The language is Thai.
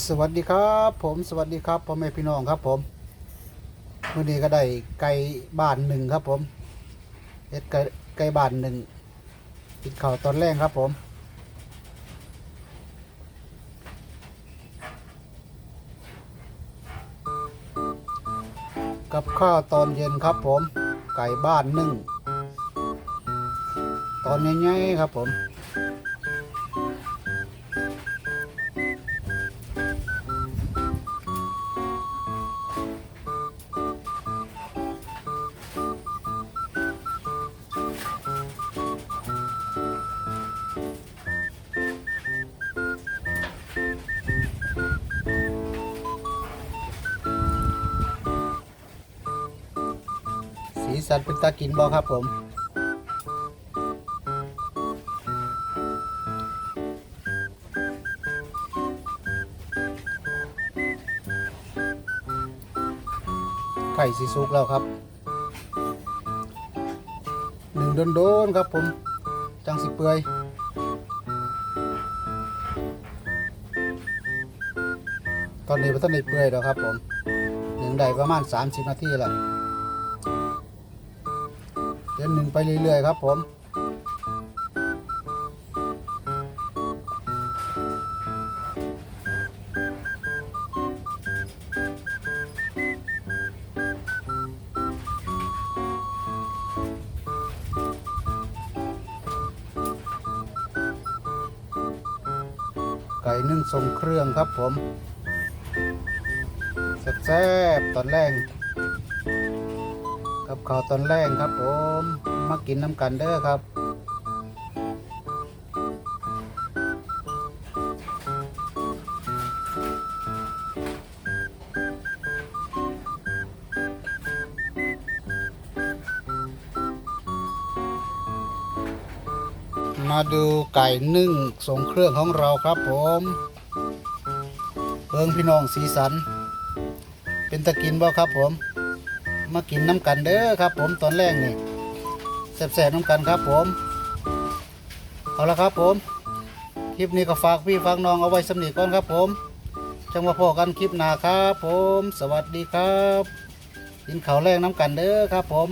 สวัสดีครับผมสวัสดีครับพ่อแม่พี่น้องครับผมวันนี้ก็ได้ไก่บ้านหนึ่งครับผมเอ็ดไก่ไก่บ้านหนึ่งกินข้าวตอนแรกครับผม กับข้าวตอนเย็นครับผม ไก่บ้านหนึ่งตอนใหญ่ๆครับผม สีสันเป็นตากินบอครับผมไข่สีสุกแล้วครับหนึ่งโดนๆครับผม จังสิเปื่อยตอนนี้พระท่านได้เปื่อยแล้วครับผมหนึ่งได้ประมาณ 30 นาทีแล้ว เดือนหนึ่งไปเรื่อยๆครับผมไก่นึ่งทรงเครื่องครับผมแซ่บๆตอนแรก กับข้าวตอนแรกครับผมมากินน้ำกันเด้อครับมาดูไก่นึ่งทรงเครื่องของเราครับผมเบิ่งพี่น้องสีสัน เป็นตะกินบ่ครับผม มากินน้ำกันเด้อครับ ผมตอนแรกนี่แสบๆน้ำกันครับผมเอาละครับผม คลิปนี้ก็ฝากพี่ฝากน้องเอาไว้สำนีก่อนครับผมจังมาพอกันคลิปหน้าครับผม สวัสดีครับกินข้าวแรงน้ำกันเด้อครับผม